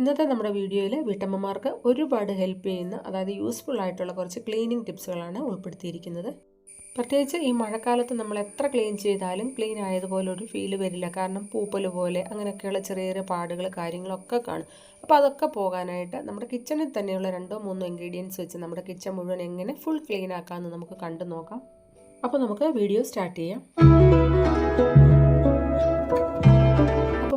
ഇന്നത്തെ നമ്മുടെ വീഡിയോയിൽ വീട്ടമ്മമാർക്ക് ഒരുപാട് ഹെൽപ്പ് ചെയ്യുന്ന അതായത് യൂസ്ഫുൾ ആയിട്ടുള്ള കുറച്ച് ക്ലീനിങ് ടിപ്സുകളാണ് ഉൾപ്പെടുത്തിയിരിക്കുന്നത്. പ്രത്യേകിച്ച് ഈ മഴക്കാലത്ത് നമ്മൾ എത്ര ക്ലീൻ ചെയ്താലും ക്ലീൻ ആയതുപോലെ ഒരു ഫീൽ വരില്ല. കാരണം പൂപ്പൽ പോലെ അങ്ങനെയൊക്കെയുള്ള ചെറിയ ചെറിയ പാടുകൾ കാര്യങ്ങളൊക്കെ കാണും. അപ്പോൾ അതൊക്കെ പോകാനായിട്ട് നമ്മുടെ കിച്ചണിൽ തന്നെയുള്ള രണ്ടോ മൂന്നോ ഇൻഗ്രീഡിയൻസ് വെച്ച് നമ്മുടെ കിച്ചൺ മുഴുവൻ എങ്ങനെ ഫുൾ ക്ലീൻ ആക്കാമെന്ന് നമുക്ക് കണ്ടു നോക്കാം. അപ്പോൾ നമുക്ക് വീഡിയോ സ്റ്റാർട്ട് ചെയ്യാം.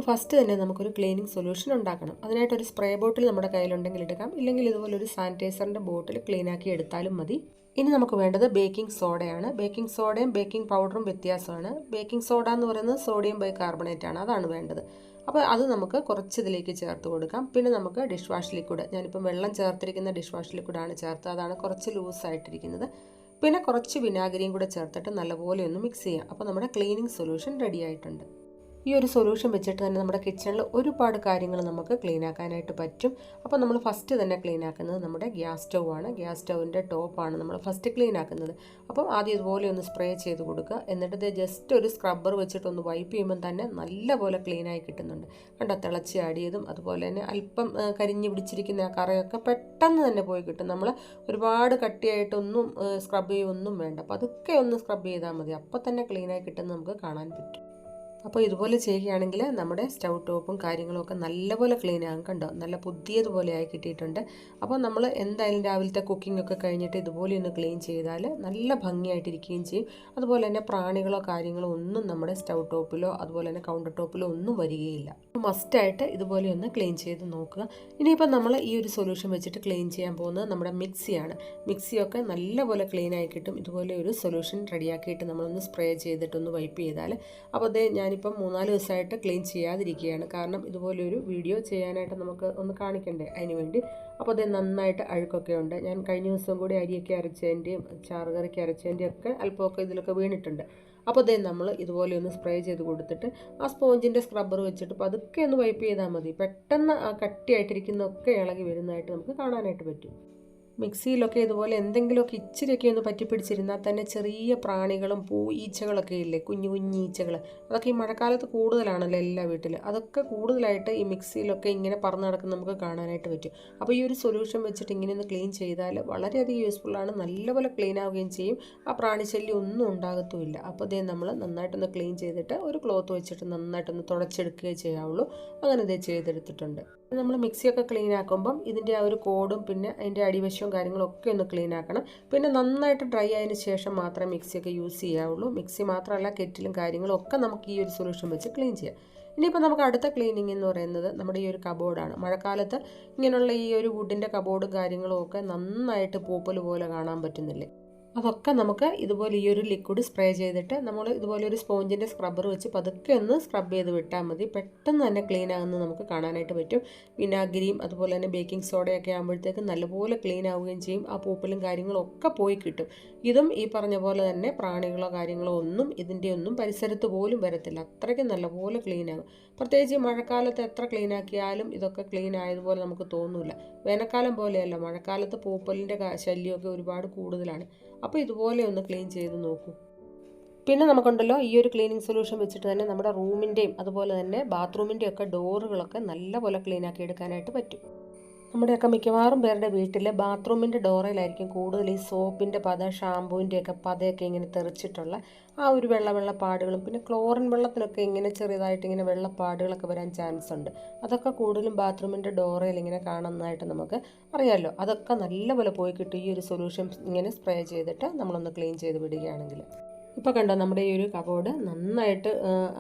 ഫസ്റ്റ് തന്നെ നമുക്കൊരു ക്ലീനിങ് സൊല്യൂഷൻ ഉണ്ടാക്കണം. അതിനായിട്ട് ഒരു സ്പ്രേ ബോട്ടിൽ നമ്മുടെ കയ്യിലുണ്ടെങ്കിൽ എടുക്കാം. ഇല്ലെങ്കിൽ ഇതുപോലെ ഒരു സാനിറ്റൈസറിന്റെ ബോട്ടിൽ ക്ലീൻ ആക്കി എടുത്താലും മതി. ഇനി നമുക്ക് വേണ്ടത് ബേക്കിംഗ് സോഡയാണ് ബേക്കിംഗ് സോഡയും ബേക്കിംഗ് പൗഡറും വ്യത്യാസമാണ്. ബേക്കിംഗ് സോഡ എന്ന് പറയുന്നത് സോഡിയം ബൈകാർബണേറ്റ് ആണ്. അതാണ് വേണ്ടത്. അപ്പോൾ അത് നമുക്ക് കുറച്ച് ഇതിലേക്ക് ചേർത്ത് കൊടുക്കാം. പിന്നെ നമുക്ക് ഡിഷ് വാഷ് ലിക്വിഡ് ഞാനിപ്പം വെള്ളം ചേർത്തിരിക്കുന്ന ഡിഷ് വാഷ് ലിക്വിഡാണ് ചേർത്ത് അതാണ് കുറച്ച് ലൂസായിട്ടിരിക്കുന്നത്. പിന്നെ കുറച്ച് വിനാഗിരിയും കൂടെ ചേർത്തിട്ട് നല്ലപോലെ ഒന്ന് മിക്സ് ചെയ്യാം. അപ്പോൾ നമ്മുടെ ക്ലീനിങ് സൊല്യൂഷൻ റെഡി ആയിട്ടുണ്ട്. ഈ ഒരു സൊല്യൂഷൻ വെച്ചിട്ട് തന്നെ നമ്മുടെ കിച്ചണിൽ ഒരുപാട് കാര്യങ്ങൾ നമുക്ക് ക്ലീൻ ആക്കാനായിട്ട് പറ്റും. അപ്പോൾ നമ്മൾ ഫസ്റ്റ് തന്നെ ക്ലീൻ ആക്കുന്നത് നമ്മുടെ ഗ്യാസ് സ്റ്റൗ ആണ്. ഗ്യാസ് സ്റ്റൗവിന്റെ ടോപ്പാണ് നമ്മൾ ഫസ്റ്റ് ക്ലീൻ ആക്കുന്നത്. അപ്പം ആദ്യം ഇതുപോലെ ഒന്ന് സ്പ്രേ ചെയ്ത് കൊടുക്കുക. എന്നിട്ട് ഇത് ജസ്റ്റ് ഒരു സ്ക്രബ്ബർ വെച്ചിട്ടൊന്ന് വൈപ്പ് ചെയ്യുമ്പോൾ തന്നെ നല്ലപോലെ ക്ലീൻ ആയി കിട്ടുന്നുണ്ട്. കണ്ടോ? തിളച്ച് ആടിയതും അതുപോലെ തന്നെ അല്പം കരിഞ്ഞു പിടിച്ചിരിക്കുന്ന ആ കറയൊക്കെ പെട്ടെന്ന് തന്നെ പോയി കിട്ടും. നമ്മൾ ഒരുപാട് കട്ടിയായിട്ടൊന്നും സ്ക്രബ് ചെയ്യുമൊന്നും വേണ്ട. അപ്പോൾ അതൊക്കെ ഒന്ന് സ്ക്രബ് ചെയ്താൽ മതി. അപ്പോൾ തന്നെ ക്ലീനായി കിട്ടുന്ന നമുക്ക് കാണാൻ പറ്റും. അപ്പോൾ ഇതുപോലെ ചെയ്യുകയാണെങ്കിൽ നമ്മുടെ സ്റ്റൗ ടോപ്പും കാര്യങ്ങളും ഒക്കെ നല്ലപോലെ ക്ലീൻ ആകും കണ്ടോ? നല്ല പുതിയതുപോലെ ആയി കിട്ടിയിട്ടുണ്ട്. അപ്പോൾ നമ്മൾ എന്തായാലും രാവിലത്തെ കുക്കിംഗ് ഒക്കെ കഴിഞ്ഞിട്ട് ഇതുപോലെ ഒന്ന് ക്ലീൻ ചെയ്താൽ നല്ല ഭംഗിയായിട്ടിരിക്കുകയും ചെയ്യും. അതുപോലെ തന്നെ പ്രാണികളോ കാര്യങ്ങളോ ഒന്നും നമ്മുടെ സ്റ്റൗ ടോപ്പിലോ അതുപോലെ തന്നെ കൗണ്ടർ ടോപ്പിലോ ഒന്നും വരികയില്ല. മസ്റ്റായിട്ട് ഇതുപോലെ ഒന്ന് ക്ലീൻ ചെയ്ത് നോക്കുക. ഇനിയിപ്പോൾ നമ്മൾ ഈ ഒരു സൊല്യൂഷൻ വെച്ചിട്ട് ക്ലീൻ ചെയ്യാൻ പോകുന്നത് നമ്മുടെ മിക്സിയാണ്. മിക്സിയൊക്കെ നല്ലപോലെ ക്ലീൻ ആയി കിട്ടും. ഇതുപോലെ ഒരു സൊല്യൂഷൻ റെഡിയാക്കിയിട്ട് നമ്മളൊന്ന് സ്പ്രേ ചെയ്തിട്ടൊന്ന് വൈപ്പ് ചെയ്താൽ. അപ്പോൾ അത് ഞാനിപ്പം മൂന്നാൽ ദിവസമായിട്ട് ക്ലീൻ ചെയ്യാതിരിക്കുകയാണ്. കാരണം ഇതുപോലൊരു വീഡിയോ ചെയ്യാനായിട്ട് നമുക്ക് ഒന്ന് കാണിക്കണ്ടേ അതിന് വേണ്ടി? അപ്പോൾ അത് നന്നായിട്ട് അഴുക്കൊക്കെ ഉണ്ട്. ഞാൻ കഴിഞ്ഞ ദിവസം കൂടി അരിയൊക്കെ അരച്ചതിന്റെയും ചാറുകറിക്ക് അരച്ചതിന്റെയും ഒക്കെ അല്പമൊക്കെ ഇതിലൊക്കെ വീണിട്ടുണ്ട്. അപ്പോൾ അതേ നമ്മൾ ഇതുപോലെ ഒന്ന് സ്പ്രേ ചെയ്ത് കൊടുത്തിട്ട് ആ സ്പോഞ്ചിന്റെ സ്ക്രബ്ബർ വെച്ചിട്ട് പതുക്കെ ഒന്ന് വൈപ്പ് ചെയ്താൽ മതി. പെട്ടെന്ന് ആ കട്ടിയായിട്ടിരിക്കുന്നതൊക്കെ ഇളകി വരുന്നതായിട്ട് നമുക്ക് കാണാനായിട്ട് പറ്റും. മിക്സിയിലൊക്കെ ഇതുപോലെ എന്തെങ്കിലുമൊക്കെ ഇച്ചിരിയൊക്കെ ഒന്ന് പറ്റിപ്പിടിച്ചിരുന്നാൽ തന്നെ ചെറിയ പ്രാണികളും പൂ ഈച്ചകളൊക്കെ ഇല്ലേ? കുഞ്ഞു കുഞ്ഞു ഈച്ചകൾ അതൊക്കെ ഈ മഴക്കാലത്ത് കൂടുതലാണല്ലോ എല്ലാ വീട്ടിലും. അതൊക്കെ കൂടുതലായിട്ട് ഈ മിക്സിയിലൊക്കെ ഇങ്ങനെ പറന്ന് നടക്കുന്ന നമുക്ക് കാണാനായിട്ട് പറ്റും. അപ്പോൾ ഈ ഒരു സൊല്യൂഷൻ വെച്ചിട്ട് ഇങ്ങനെ ഒന്ന് ക്ലീൻ ചെയ്താൽ വളരെയധികം യൂസ്ഫുള്ളാണ് നല്ലപോലെ ക്ലീൻ ആവുകയും ചെയ്യും. ആ പ്രാണിശല്യം ഒന്നും ഉണ്ടാകത്തുമില്ല. അപ്പോൾ ഇതേ നമ്മൾ നന്നായിട്ടൊന്ന് ക്ലീൻ ചെയ്തിട്ട് ഒരു ക്ലോത്ത് വെച്ചിട്ട് നന്നായിട്ടൊന്ന് തുടച്ചെടുക്കുകയേ ചെയ്യാവുള്ളൂ. അങ്ങനെ ഇതേ ചെയ്തെടുത്തിട്ടുണ്ട്. നമ്മൾ മിക്സിയൊക്കെ ക്ലീൻ ആക്കുമ്പം ഇതിന്റെ ആ ഒരു കോഡും പിന്നെ അതിന്റെ അടിവശവും കാര്യങ്ങളും ഒക്കെ ഒന്ന് ക്ലീൻ ആക്കണം പിന്നെ നന്നായിട്ട് ഡ്രൈ ആയതിന് ശേഷം മാത്രമേ മിക്സിയൊക്കെ യൂസ് ചെയ്യാവുള്ളൂ. മിക്സി മാത്രമല്ല കെറ്റിലും കാര്യങ്ങളും ഒക്കെ നമുക്ക് ഈ ഒരു സൊല്യൂഷൻ വെച്ച് ക്ലീൻ ചെയ്യാം. ഇനിയിപ്പോൾ നമുക്ക് അടുത്ത ക്ലീനിങ് എന്ന് പറയുന്നത് നമ്മുടെ ഈ ഒരു കബോർഡാണ്. മഴക്കാലത്ത് ഇങ്ങനെയുള്ള ഈ ഒരു വുഡിന്റെ കബോർഡും കാര്യങ്ങളും ഒക്കെ നന്നായിട്ട് പൂപ്പൽ പോലെ കാണാൻ പറ്റുന്നില്ലേ? അതൊക്കെ നമുക്ക് ഇതുപോലെ ഈ ഒരു ലിക്വിഡ് സ്പ്രേ ചെയ്തിട്ട് നമ്മൾ ഇതുപോലെ ഒരു സ്പോഞ്ചിന്റെ സ്ക്രബ്ബർ വെച്ച് പതുക്കെ ഒന്ന് സ്ക്രബ് ചെയ്ത് വിട്ടാൽ മതി. പെട്ടെന്ന് തന്നെ ക്ലീൻ ആകുന്നത് നമുക്ക് കാണാനായിട്ട് പറ്റും. വിനാഗിരിയും അതുപോലെ തന്നെ ബേക്കിംഗ് സോഡയൊക്കെ ആകുമ്പോഴത്തേക്ക് നല്ലപോലെ ക്ലീൻ ആവുകയും ചെയ്യും. ആ പൂപ്പലും കാര്യങ്ങളും ഒക്കെ പോയി കിട്ടും. ഇതും ഈ പറഞ്ഞ പോലെ തന്നെ പ്രാണികളോ കാര്യങ്ങളോ ഒന്നും ഇതിന്റെ ഒന്നും പരിസരത്ത് പോലും വരത്തില്ല. അത്രയ്ക്ക് നല്ലപോലെ ക്ലീൻ ആകും. പ്രത്യേകിച്ച് മഴക്കാലത്ത് എത്ര ക്ലീൻ ആക്കിയാലും ഇതൊക്കെ ക്ലീൻ ആയതുപോലെ നമുക്ക് തോന്നില്ല വേനൽക്കാലം പോലെയല്ല മഴക്കാലത്ത് പൂപ്പലിന്റെ ശല്യമൊക്കെ ഒരുപാട് കൂടുതലാണ്. അപ്പോൾ ഇതുപോലെ ഒന്ന് ക്ലീൻ ചെയ്ത് നോക്കൂ. പിന്നെ നമുക്കുണ്ടല്ലോ ഈ ഒരു ക്ലീനിങ് സൊല്യൂഷൻ വെച്ചിട്ട് തന്നെ നമ്മുടെ റൂമിന്റെയും അതുപോലെ തന്നെ ബാത്റൂമിന്റെയും ഒക്കെ ഡോറുകളൊക്കെ നല്ലപോലെ ക്ലീൻ ആക്കി എടുക്കാനായിട്ട് പറ്റും. നമ്മുടെയൊക്കെ മിക്കവാറും പേരുടെ വീട്ടിൽ ബാത്റൂമിന്റെ ഡോറയിലായിരിക്കും കൂടുതൽ ഈ സോപ്പിന്റെ പത ഷാമ്പൂവിന്റെയൊക്കെ പതയൊക്കെ ഇങ്ങനെ തെറിച്ചിട്ടുള്ള ആ ഒരു വെള്ള പാടുകളും പിന്നെ ക്ലോറിൻ വെള്ളത്തിനൊക്കെ ഇങ്ങനെ ചെറിയതായിട്ട് ഇങ്ങനെ വെള്ളപ്പാടുകളൊക്കെ വരാൻ ചാൻസ് ഉണ്ട്. അതൊക്കെ കൂടുതലും ബാത്റൂമിന്റെ ഡോറയിൽ ഇങ്ങനെ കാണുന്നതായിട്ട് നമുക്ക് അറിയാമല്ലോ അതൊക്കെ നല്ലപോലെ പോയി കിട്ടും. ഈ ഒരു സൊല്യൂഷൻ ഇങ്ങനെ സ്പ്രേ ചെയ്തിട്ട് നമ്മളൊന്ന് ക്ലീൻ ചെയ്ത് വിടുകയാണെങ്കിൽ. ഇപ്പോൾ കണ്ടോ നമ്മുടെ ഈ ഒരു കബോർഡ് നന്നായിട്ട്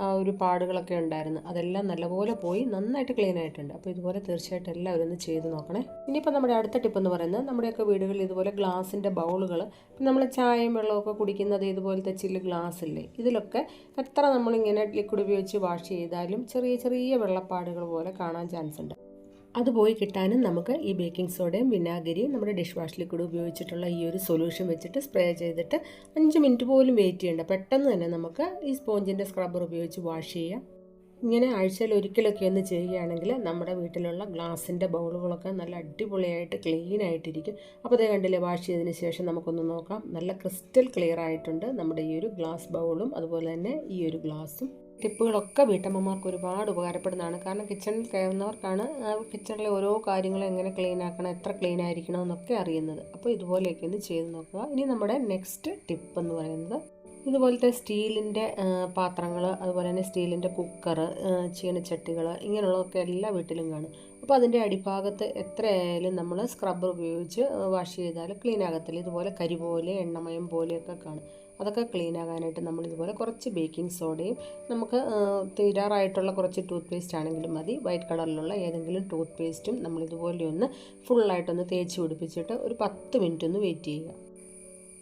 ആ ഒരു പാടുകളൊക്കെ ഉണ്ടായിരുന്നു. അതെല്ലാം നല്ലപോലെ പോയി നന്നായിട്ട് ക്ലീൻ ആയിട്ടുണ്ട്. അപ്പോൾ ഇതുപോലെ തീർച്ചയായിട്ടും എല്ലാവരും ഒന്ന് ചെയ്ത് നോക്കണേ. ഇനിയിപ്പോൾ നമ്മുടെ അടുത്ത ടിപ്പ് എന്ന് പറയുന്നത് നമ്മുടെയൊക്കെ വീടുകളിൽ ഇതുപോലെ ഗ്ലാസിന്റെ ബൗളുകൾ നമ്മൾ ചായയും വെള്ളമൊക്കെ കുടിക്കുന്നത് ഇതുപോലത്തെ ചില്ല് ഗ്ലാസ് ഇല്ലേ? ഇതിലൊക്കെ എത്ര നമ്മളിങ്ങനെ ലിക്വിഡ് ഉപയോഗിച്ച് വാഷ് ചെയ്താലും ചെറിയ ചെറിയ വെള്ളപ്പാടുകൾ പോലെ കാണാൻ ചാൻസ് ഉണ്ട്. അത് പോയി കിട്ടാനും നമുക്ക് ഈ ബേക്കിംഗ് സോഡയും വിനാഗിരിയും നമ്മുടെ ഡിഷ് വാഷ് ലിക്വിഡ് ഉപയോഗിച്ചിട്ടുള്ള ഈ ഒരു സൊല്യൂഷൻ വെച്ചിട്ട് സ്പ്രേ ചെയ്തിട്ട് അഞ്ച് മിനിറ്റ് പോലും വെയിറ്റ് ചെയ്യേണ്ട. പെട്ടെന്ന് തന്നെ നമുക്ക് ഈ സ്പോഞ്ചിന്റെ സ്ക്രബ്ബർ ഉപയോഗിച്ച് വാഷ് ചെയ്യാം. ഇങ്ങനെ ആഴ്ചയിൽ ഒരിക്കലൊക്കെ ഒന്ന് ചെയ്യുകയാണെങ്കിൽ നമ്മുടെ വീട്ടിലുള്ള ഗ്ലാസിന്റെ ബൗളുകളൊക്കെ നല്ല അടിപൊളിയായിട്ട് ക്ലീൻ ആയിട്ടിരിക്കും. അപ്പോൾ അതേ കണ്ടില്ലേ വാഷ് ചെയ്തതിന് ശേഷം നമുക്കൊന്ന് നോക്കാം. നല്ല ക്രിസ്റ്റൽ ക്ലിയർ ആയിട്ടുണ്ട് നമ്മുടെ ഈ ഒരു ഗ്ലാസ് ബൗളും അതുപോലെ തന്നെ ഈ ഒരു ഗ്ലാസും ടിപ്പുകളൊക്കെ വീട്ടമ്മമാർക്ക് ഒരുപാട് ഉപകാരപ്പെടുന്നതാണ്. കാരണം കിച്ചണിൽ കയറുന്നവർക്കാണ് കിച്ചണിലെ ഓരോ കാര്യങ്ങളും എങ്ങനെ ക്ലീൻ ആക്കണം എത്ര ക്ലീൻ ആയിരിക്കണം എന്നൊക്കെ അറിയുന്നത്. അപ്പോൾ ഇതുപോലെയൊക്കെ ഒന്ന് ചെയ്ത് നോക്കുക. ഇനി നമ്മുടെ നെക്സ്റ്റ് ടിപ്പ് എന്ന് പറയുന്നത് ഇതുപോലത്തെ സ്റ്റീലിന്റെ പാത്രങ്ങൾ അതുപോലെ തന്നെ സ്റ്റീലിന്റെ കുക്കർ ചീനച്ചട്ടികൾ ഇങ്ങനെയുള്ളതൊക്കെ എല്ലാ വീട്ടിലും കാണും. അപ്പോൾ അതിന്റെ അടിഭാഗത്ത് എത്രയായാലും നമ്മൾ സ്ക്രബ്ബർ ഉപയോഗിച്ച് വാഷ് ചെയ്താൽ ക്ലീൻ ആകത്തില്ല. ഇതുപോലെ കരി പോലെ എണ്ണമയം പോലെയൊക്കെ കാണും. അതൊക്കെ ക്ലീൻ ആകാനായിട്ട് നമ്മൾ ഇതുപോലെ കുറച്ച് ബേക്കിംഗ് സോഡയും നമുക്ക് തീരാറായിട്ടുള്ള കുറച്ച് ടൂത്ത് പേസ്റ്റ് ആണെങ്കിലും മതി. വൈറ്റ് കളറിലുള്ള ഏതെങ്കിലും ടൂത്ത് പേസ്റ്റും നമ്മളിതുപോലെ ഒന്ന് ഫുള്ളായിട്ടൊന്ന് തേച്ച് പിടിപ്പിച്ചിട്ട് ഒരു പത്ത് മിനിറ്റ് ഒന്ന് വെയിറ്റ് ചെയ്യുക.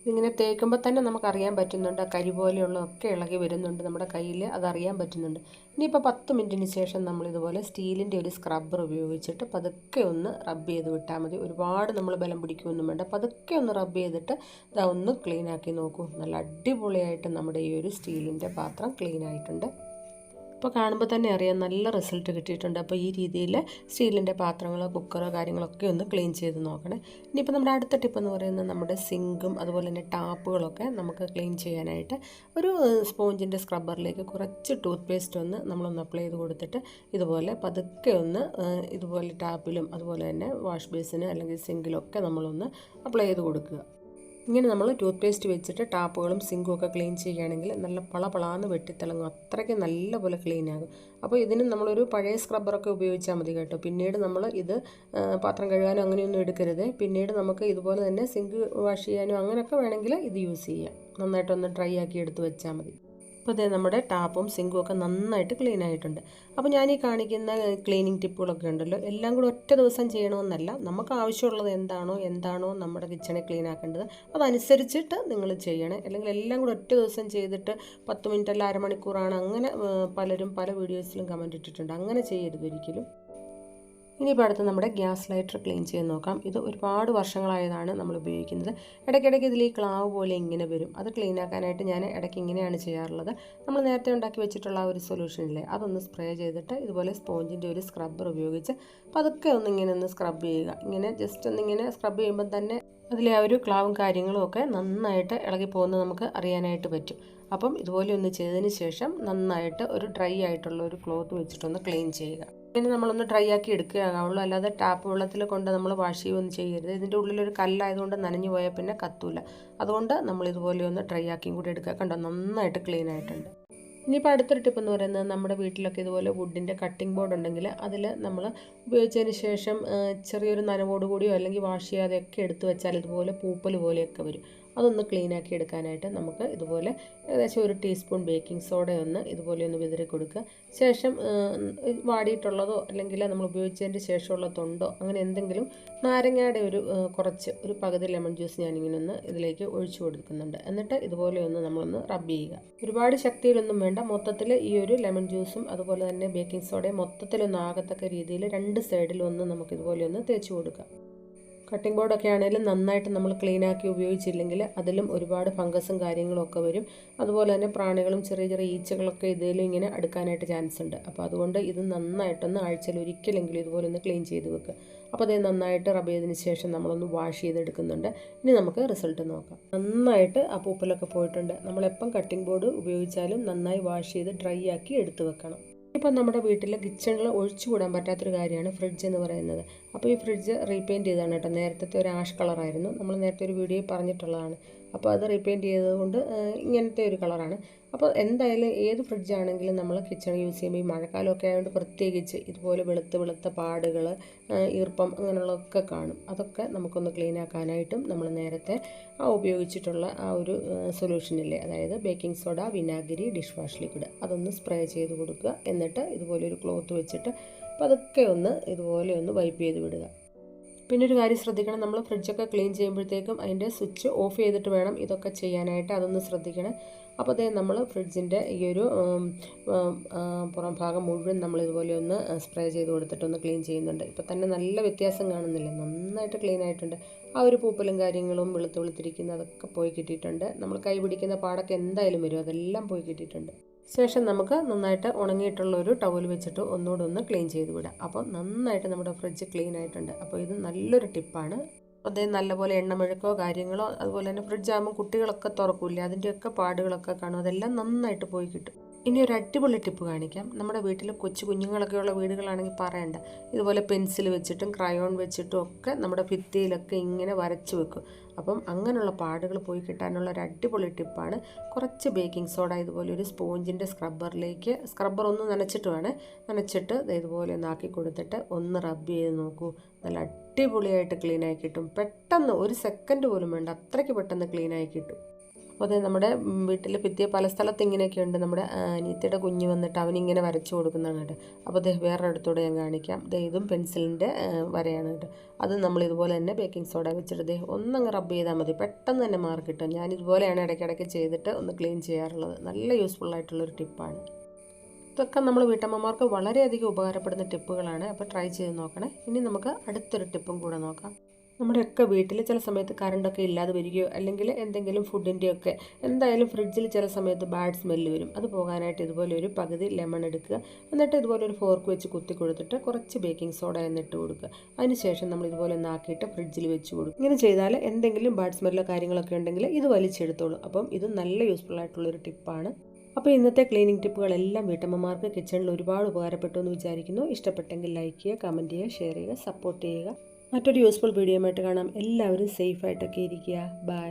ഇതിങ്ങനെ തേക്കുമ്പോൾ തന്നെ നമുക്കറിയാൻ പറ്റുന്നുണ്ട്. കരി പോലെയുള്ളതൊക്കെ ഇളകി വരുന്നുണ്ട് നമ്മുടെ കയ്യിൽ അതറിയാൻ പറ്റുന്നുണ്ട്. ഇനിയിപ്പോൾ പത്ത് മിനിറ്റിന് ശേഷം നമ്മൾ ഇതുപോലെ സ്റ്റീലിന്റെ ഒരു സ്ക്രബ്ബർ ഉപയോഗിച്ചിട്ട് പതുക്കെ ഒന്ന് റബ്ബ് ചെയ്ത് വിട്ടാൽ മതി. ഒരുപാട് നമ്മൾ ബലം പിടിക്കുകയൊന്നും വേണ്ട. പതുക്കെ ഒന്ന് റബ്ബ് ചെയ്തിട്ട് ഇതാ ഒന്ന് ക്ലീൻ ആക്കി നോക്കൂ. നല്ല അടിപൊളിയായിട്ട് നമ്മുടെ ഈ ഒരു സ്റ്റീലിന്റെ പാത്രം ക്ലീൻ ആയിട്ടുണ്ട് അപ്പോൾ കാണുമ്പോൾ തന്നെ അറിയാം നല്ല റിസൾട്ട് കിട്ടിയിട്ടുണ്ട്. അപ്പോൾ ഈ രീതിയിൽ സ്റ്റീലിന്റെ പാത്രങ്ങളോ കുക്കറോ കാര്യങ്ങളൊക്കെ ഒന്ന് ക്ലീൻ ചെയ്ത് നോക്കണേ. ഇനിയിപ്പോൾ നമ്മുടെ അടുത്ത ടിപ്പ് എന്ന് പറയുന്നത് നമ്മുടെ സിങ്കും അതുപോലെ തന്നെ ടാപ്പുകളൊക്കെ നമുക്ക് ക്ലീൻ ചെയ്യാനായിട്ട് ഒരു സ്പോഞ്ചിന്റെ സ്ക്രബ്ബറിലേക്ക് കുറച്ച് ടൂത്ത് പേസ്റ്റ് ഒന്ന് നമ്മളൊന്ന് അപ്ലൈ ചെയ്ത് കൊടുത്തിട്ട് ഇതുപോലെ പതുക്കെ ഒന്ന് ഇതുപോലെ ടാപ്പിലും അതുപോലെ തന്നെ വാഷ് ബേസിന് അല്ലെങ്കിൽ സിങ്കിലൊക്കെ നമ്മളൊന്ന് അപ്ലൈ ചെയ്ത് കൊടുക്കുക. ഇങ്ങനെ നമ്മൾ ടൂത്ത് പേസ്റ്റ് വെച്ചിട്ട് ടാപ്പുകളും സിങ്കും ഒക്കെ ക്ലീൻ ചെയ്യുകയാണെങ്കിൽ നല്ല പള പളാന്ന് വെട്ടിത്തിളങ്ങും. അത്രയ്ക്ക് നല്ലപോലെ ക്ലീൻ ആകും. അപ്പോൾ ഇതിന് നമ്മളൊരു പഴയ സ്ക്രബ്ബറൊക്കെ ഉപയോഗിച്ചാൽ മതി കേട്ടോ. പിന്നീട് നമ്മൾ ഇത് പാത്രം കഴുകാനോ അങ്ങനെയൊന്നും എടുക്കരുത്. പിന്നീട് നമുക്ക് ഇതുപോലെ തന്നെ സിങ്ക് വാഷ് ചെയ്യാനോ അങ്ങനെയൊക്കെ വേണമെങ്കിൽ ഇത് യൂസ് ചെയ്യാം. നന്നായിട്ടൊന്ന് ഡ്രൈ ആക്കി എടുത്ത് വെച്ചാൽ മതി. അപ്പോൾ ഇതേ നമ്മുടെ ടാപ്പും സിങ്കും ഒക്കെ നന്നായിട്ട് ക്ലീൻ ആയിട്ടുണ്ട്. അപ്പോൾ ഞാൻ ഈ കാണിക്കുന്ന ക്ലീനിങ് ടിപ്പുകളൊക്കെ ഉണ്ടല്ലോ എല്ലാം കൂടി ഒറ്റ ദിവസം ചെയ്യണമെന്നല്ല നമുക്ക് ആവശ്യമുള്ളത് എന്താണോ എന്താണോ നമ്മുടെ കിച്ചണെ ക്ലീൻ ആക്കേണ്ടത് അതനുസരിച്ചിട്ട് നിങ്ങൾ ചെയ്യണേ. അല്ലെങ്കിൽ എല്ലാം കൂടി ഒറ്റ ദിവസം ചെയ്തിട്ട് പത്ത് മിനിറ്റ് അല്ല അരമണിക്കൂറാണ് അങ്ങനെ പലരും പല വീഡിയോസിലും കമന്റ് ഇട്ടിട്ടുണ്ട്. അങ്ങനെ ചെയ്യരുത് ഒരിക്കലും. ഇനിയിപ്പോൾ അടുത്ത് നമ്മുടെ ഗ്യാസ് ലൈറ്റർ ക്ലീൻ ചെയ്ത് നോക്കാം. ഇത് ഒരുപാട് വർഷങ്ങളായതാണ് നമ്മൾ ഉപയോഗിക്കുന്നത്. ഇടയ്ക്കിടയ്ക്ക് ഇതിൽ ഈ ക്ലാവ് പോലെ ഇങ്ങനെ വരും. അത് ക്ലീൻ ആക്കാനായിട്ട് ഞാൻ ഇടയ്ക്ക് ഇങ്ങനെയാണ് ചെയ്യാറുള്ളത്. നമ്മൾ നേരത്തെ ഉണ്ടാക്കി വെച്ചിട്ടുള്ള ഒരു സൊല്യൂഷൻ ഇല്ലേ? അതൊന്ന് സ്പ്രേ ചെയ്തിട്ട് ഇതുപോലെ സ്പോഞ്ചിന്റെ ഒരു സ്ക്രബ്ബർ ഉപയോഗിച്ച് പതുക്കെ ഒന്ന് ഇങ്ങനെ ഒന്ന് സ്ക്രബ് ചെയ്യുക. ഇങ്ങനെ ജസ്റ്റ് ഒന്നിങ്ങനെ സ്ക്രബ് ചെയ്യുമ്പോൾ തന്നെ അതിലെ ആ ഒരു ക്ലാവും കാര്യങ്ങളും ഒക്കെ നന്നായിട്ട് ഇളകി പോകുന്നത് നമുക്ക് അറിയാനായിട്ട് പറ്റും. അപ്പം ഇതുപോലെ ഒന്ന് ചെയ്തതിന് ശേഷം നന്നായിട്ട് ഒരു ഡ്രൈ ആയിട്ടുള്ള ഒരു ക്ലോത്ത് വെച്ചിട്ടൊന്ന് ക്ലീൻ ചെയ്യുക. ഇങ്ങനെ നമ്മളൊന്ന് ഡ്രൈ ആക്കി എടുക്കുകയാകുള്ളൂ അല്ലാതെ ടാപ്പ് വെള്ളത്തിൽ കൊണ്ട് നമ്മൾ വാഷ് ചെയ്യുകയൊന്നും ചെയ്യരുത്. ഇതിന്റെ ഉള്ളിലൊരു കല്ലായതുകൊണ്ട് നനഞ്ഞു പോയാൽ പിന്നെ കത്തൂല. അതുകൊണ്ട് നമ്മൾ ഇതുപോലെ ഒന്ന് ഡ്രൈ ആക്കിയും കൂടി എടുക്കുക. കണ്ടോ? നന്നായിട്ട് ക്ലീൻ ആയിട്ടുണ്ട്. ഇനിയിപ്പോൾ അടുത്തൊരു ടിപ്പ് എന്ന് പറയുന്നത് നമ്മുടെ വീട്ടിലൊക്കെ ഇതുപോലെ വുഡിന്റെ കട്ടിംഗ് ബോർഡ് ഉണ്ടെങ്കിൽ അതിൽ നമ്മൾ ഉപയോഗിച്ചതിന് ശേഷം ചെറിയൊരു നനവോട് കൂടിയോ അല്ലെങ്കിൽ വാഷ് ചെയ്യാതെയൊക്കെ എടുത്തു വെച്ചാൽ ഇതുപോലെ പൂപ്പൽ പോലെയൊക്കെ വരും. അതൊന്ന് ക്ലീൻ ആക്കി എടുക്കാനായിട്ട് നമുക്ക് ഇതുപോലെ ഏകദേശം ഒരു ടീസ്പൂൺ ബേക്കിംഗ് സോഡ ഒന്ന് ഇതുപോലെ ഒന്ന് വിതറി കൊടുക്കുക. ശേഷം വാടിയിട്ടുള്ളതോ അല്ലെങ്കിൽ നമ്മൾ ഉപയോഗിച്ചതിന്റെ ശേഷമുള്ള തൊണ്ടോ അങ്ങനെ എന്തെങ്കിലും നാരങ്ങയുടെ ഒരു കുറച്ച് ഒരു പകുതി ലെമൺ ജ്യൂസ് ഞാനിങ്ങനെ ഒന്ന് ഇതിലേക്ക് ഒഴിച്ചു കൊടുക്കുന്നുണ്ട്. എന്നിട്ട് ഇതുപോലെ ഒന്ന് നമ്മളൊന്ന് റബ്ബ് ചെയ്യുക. ഒരുപാട് ശക്തിയിലൊന്നും വേണ്ട. മൊത്തത്തിൽ ഈ ഒരു ലെമൺ ജ്യൂസും അതുപോലെ തന്നെ ബേക്കിംഗ് സോഡയും മൊത്തത്തിലൊന്ന് ആകത്തക്ക രീതിയിൽ രണ്ട് സൈഡിലും ഒന്ന് നമുക്ക് ഇതുപോലെ ഒന്ന് തേച്ച് കൊടുക്കാം. കട്ടിംഗ് ബോർഡൊക്കെ ആണെങ്കിലും നന്നായിട്ട് നമ്മൾ ക്ലീൻ ആക്കി ഉപയോഗിച്ചില്ലെങ്കിൽ അതിലും ഒരുപാട് ഫംഗസും കാര്യങ്ങളൊക്കെ വരും. അതുപോലെ തന്നെ പ്രാണികളും ചെറിയ ചെറിയ ഈച്ചകളൊക്കെ ഇതിലും ഇങ്ങനെ അടുക്കാനായിട്ട് ചാൻസ് ഉണ്ട്. അപ്പോൾ അതുകൊണ്ട് ഇത് നന്നായിട്ടൊന്ന് ആഴ്ചയിൽ ഒരിക്കലെങ്കിലും ഇതുപോലെ ഒന്ന് ക്ലീൻ ചെയ്ത് വെക്കുക അപ്പോൾ അതേ നന്നായിട്ട് റബ് ചെയ്തതിന് ശേഷം നമ്മളൊന്ന് വാഷ് ചെയ്തെടുക്കുന്നുണ്ട്. ഇനി നമുക്ക് റിസൾട്ട് നോക്കാം. നന്നായിട്ട് ആ പൂപ്പലൊക്കെ പോയിട്ടുണ്ട്. നമ്മളെപ്പം കട്ടിംഗ് ബോർഡ് ഉപയോഗിച്ചാലും നന്നായി വാഷ് ചെയ്ത് ഡ്രൈ ആക്കി എടുത്ത് വെക്കണം. ഇപ്പം നമ്മുടെ വീട്ടിൽ കിച്ചണിൽ ഒഴിച്ചുകൂടാൻ പറ്റാത്തൊരു കാര്യമാണ് ഫ്രിഡ്ജ് എന്ന് പറയുന്നത്. അപ്പോൾ ഈ ഫ്രിഡ്ജ് റീപെയിന്റ് ചെയ്താണ് കേട്ടോ. നേരത്തെ ഒരു ആഷ് കളറായിരുന്നു നമ്മൾ നേരത്തെ ഒരു വീഡിയോ പറഞ്ഞിട്ടുള്ളതാണ്. അപ്പോൾ അത് റീപെയിന്റ് ചെയ്തതുകൊണ്ട് ഇങ്ങനത്തെ ഒരു കളറാണ് അപ്പോൾ എന്തായാലും ഏത് ഫ്രിഡ്ജാണെങ്കിലും നമ്മൾ കിച്ചൺ യൂസ് ചെയ്യുമ്പോൾ ഈ മഴക്കാലമൊക്കെ ആയതുകൊണ്ട് പ്രത്യേകിച്ച് ഇതുപോലെ വെളുത്ത വെളുത്ത പാടുകൾ ഈർപ്പം അങ്ങനെയുള്ളതൊക്കെ കാണും. അതൊക്കെ നമുക്കൊന്ന് ക്ലീൻ ആക്കാനായിട്ടും നമ്മൾ നേരത്തെ ആ ഉപയോഗിച്ചിട്ടുള്ള ആ ഒരു സൊല്യൂഷനില്ലേ അതായത് ബേക്കിംഗ് സോഡ വിനാഗിരി ഡിഷ് വാഷ് ലിക്വിഡ് അതൊന്ന് സ്പ്രേ ചെയ്ത് കൊടുക്കുക. എന്നിട്ട് ഇതുപോലെ ഒരു ക്ലോത്ത് വെച്ചിട്ട് അപ്പോൾ അതൊക്കെ ഒന്ന് ഇതുപോലെ ഒന്ന് വൈപ്പ് ചെയ്ത് വിടുക. പിന്നെ ഒരു കാര്യം ശ്രദ്ധിക്കണം. നമ്മൾ ഫ്രിഡ്ജൊക്കെ ക്ലീൻ ചെയ്യുമ്പോഴത്തേക്കും അതിന്റെ സ്വിച്ച് ഓഫ് ചെയ്തിട്ട് വേണം ഇതൊക്കെ ചെയ്യാനായിട്ട്. അതൊന്ന് ശ്രദ്ധിക്കണം. അപ്പോൾ അതേ നമ്മൾ ഫ്രിഡ്ജിന്റെ ഈ ഒരു പുറം ഭാഗം മുഴുവൻ നമ്മൾ ഇതുപോലെ ഒന്ന് സ്പ്രേ ചെയ്ത് കൊടുത്തിട്ടൊന്ന് ക്ലീൻ ചെയ്യുന്നുണ്ട്. ഇപ്പോൾ തന്നെ നല്ല വ്യത്യാസം കാണുന്നില്ല. നന്നായിട്ട് ക്ലീൻ ആയിട്ടുണ്ട്. ആ ഒരു പൂപ്പലും കാര്യങ്ങളും വെളുത്ത് വെളുത്തിരിക്കുന്ന അതൊക്കെ പോയി കിട്ടിയിട്ടുണ്ട്. നമ്മൾ കൈ പിടിക്കുന്ന പാടൊക്കെ എന്തായാലും വരും. അതെല്ലാം പോയി കിട്ടിയിട്ടുണ്ട്. ശേഷം നമുക്ക് നന്നായിട്ട് ഉണങ്ങിയിട്ടുള്ള ഒരു ടവൽ വെച്ചിട്ട് ഒന്നുകൂടെ ഒന്ന് ക്ലീൻ ചെയ്ത് വിടാം അപ്പോൾ നന്നായിട്ട് നമ്മുടെ ഫ്രിഡ്ജ് ക്ലീൻ ആയിട്ടുണ്ട്. അപ്പോൾ ഇത് നല്ലൊരു ടിപ്പാണ് അതേ നല്ലപോലെ എണ്ണമെഴുക്കോ കാര്യങ്ങളോ അതുപോലെ തന്നെ ഫ്രിഡ്ജ് ആകുമ്പോൾ കുട്ടികളൊക്കെ തുറക്കില്ല? അതിന്റെയൊക്കെ പാടുകളൊക്കെ കാണും. അതെല്ലാം നന്നായിട്ട് പോയി കിട്ടും. ഇനി ഒരു അടിപൊളി ടിപ്പ് കാണിക്കാം. നമ്മുടെ വീട്ടിൽ കൊച്ചു കുഞ്ഞുങ്ങളൊക്കെ ഉള്ള വീടുകളാണെങ്കിൽ പറയണ്ട. ഇതുപോലെ പെൻസിൽ വെച്ചിട്ടും ക്രയോൺ വെച്ചിട്ടും ഒക്കെ നമ്മുടെ ഭിത്തിയിലൊക്കെ ഇങ്ങനെ വരച്ച് വെക്കും. അപ്പം അങ്ങനെയുള്ള പാടുകൾ പോയി കിട്ടാനുള്ള ഒരു അടിപൊളി ടിപ്പാണ് കുറച്ച് ബേക്കിംഗ് സോഡ ഇതുപോലെ ഒരു സ്പോഞ്ചിന്റെ സ്ക്രബ്ബറിലേക്ക് സ്ക്രബ്ബർ ഒന്ന് നനച്ചിട്ട് വേണം നനച്ചിട്ട് ഇതുപോലെ ഒന്ന് ആക്കി കൊടുത്തിട്ട് ഒന്ന് റബ്ബ് ചെയ്ത് നോക്കൂ. നല്ല അടിപൊളിയായിട്ട് ക്ലീനായി കിട്ടും. പെട്ടെന്ന് ഒരു സെക്കൻഡ് പോലും വേണ്ട. അത്രയ്ക്ക് പെട്ടെന്ന് ക്ലീനായി കിട്ടും. അപ്പോൾ അത് നമ്മുടെ വീട്ടിൽ പിത്തിയ പല സ്ഥലത്ത് ഇങ്ങനെയൊക്കെ ഉണ്ട്. നമ്മുടെ അനിയത്തിയുടെ കുഞ്ഞ് വന്നിട്ട് അവനിങ്ങനെ വരച്ചു കൊടുക്കുന്നതാണ് കേട്ടോ. അപ്പോൾ ദേ വേറെ അടുത്തൂടെ ഞാൻ കാണിക്കാം. ദേ ഇതും പെൻസിലിന്റെ വരയാണ് കേട്ടോ. അത് നമ്മൾ ഇതുപോലെ തന്നെ ബേക്കിംഗ് സോഡ വെച്ചിട്ട് ഒന്നങ്ങ് റബ്ബ് ചെയ്താൽ മതി. പെട്ടെന്ന് തന്നെ മാർക്ക് കിട്ടും. ഞാൻ ഇതുപോലെയാണ് ഇടയ്ക്കിടയ്ക്ക് ചെയ്തിട്ട് ഒന്ന് ക്ലീൻ ചെയ്യാറുള്ളത്. നല്ല യൂസ്ഫുൾ ആയിട്ടുള്ളൊരു ടിപ്പാണ്. ഇതൊക്കെ നമ്മൾ വീട്ടമ്മമാർക്ക് വളരെയധികം ഉപകാരപ്പെടുന്ന ടിപ്പുകളാണ്. അപ്പോൾ ട്രൈ ചെയ്ത് നോക്കണേ. ഇനി നമുക്ക് അടുത്തൊരു ടിപ്പും കൂടെ നോക്കാം. നമ്മുടെയൊക്കെ വീട്ടിൽ ചില സമയത്ത് കറണ്ടൊക്കെ ഇല്ലാതെ വരികയോ അല്ലെങ്കിൽ എന്തെങ്കിലും ഫുഡിന്റെയൊക്കെ എന്തായാലും ഫ്രിഡ്ജിൽ ചില സമയത്ത് ബാഡ് സ്മെല്ല് വരും. അത് പോകാനായിട്ട് ഇതുപോലെ ഒരു പകുതി ലെമൺ എടുക്കുക. എന്നിട്ട് ഇതുപോലെ ഒരു ഫോർക്ക് വെച്ച് കുത്തി കൊടുത്തിട്ട് കുറച്ച് ബേക്കിംഗ് സോഡ എന്നിട്ട് കൊടുക്കുക. അതിനുശേഷം നമ്മൾ ഇതുപോലെ ഒന്ന് ആക്കിയിട്ട് ഫ്രിഡ്ജിൽ വെച്ച് കൊടുക്കും ഇങ്ങനെ ചെയ്താൽ എന്തെങ്കിലും ബാഡ് സ്മെല്ലോ കാര്യങ്ങളൊക്കെ ഉണ്ടെങ്കിൽ ഇത് വലിച്ചെടുത്തോളൂ. അപ്പം ഇത് നല്ല യൂസ്ഫുൾ ആയിട്ടുള്ളൊരു ടിപ്പാണ് അപ്പോൾ ഇന്നത്തെ ക്ലീനിങ് ടിപ്പുകളെല്ലാം വീട്ടമ്മമാർക്ക് കിച്ചണിൽ ഒരുപാട് ഉപകാരപ്പെട്ടു എന്ന് വിചാരിക്കുന്നു. ഇഷ്ടപ്പെട്ടെങ്കിൽ ലൈക്ക് ചെയ്യുക കമന്റ് ചെയ്യുക ഷെയർ ചെയ്യുക സപ്പോർട്ട് ചെയ്യുക. മറ്റൊരു യൂസ്ഫുൾ വീഡിയോ ആയിട്ട് കാണാം. എല്ലാവരും സേഫായിട്ടൊക്കെ ഇരിക്കുക. ബൈ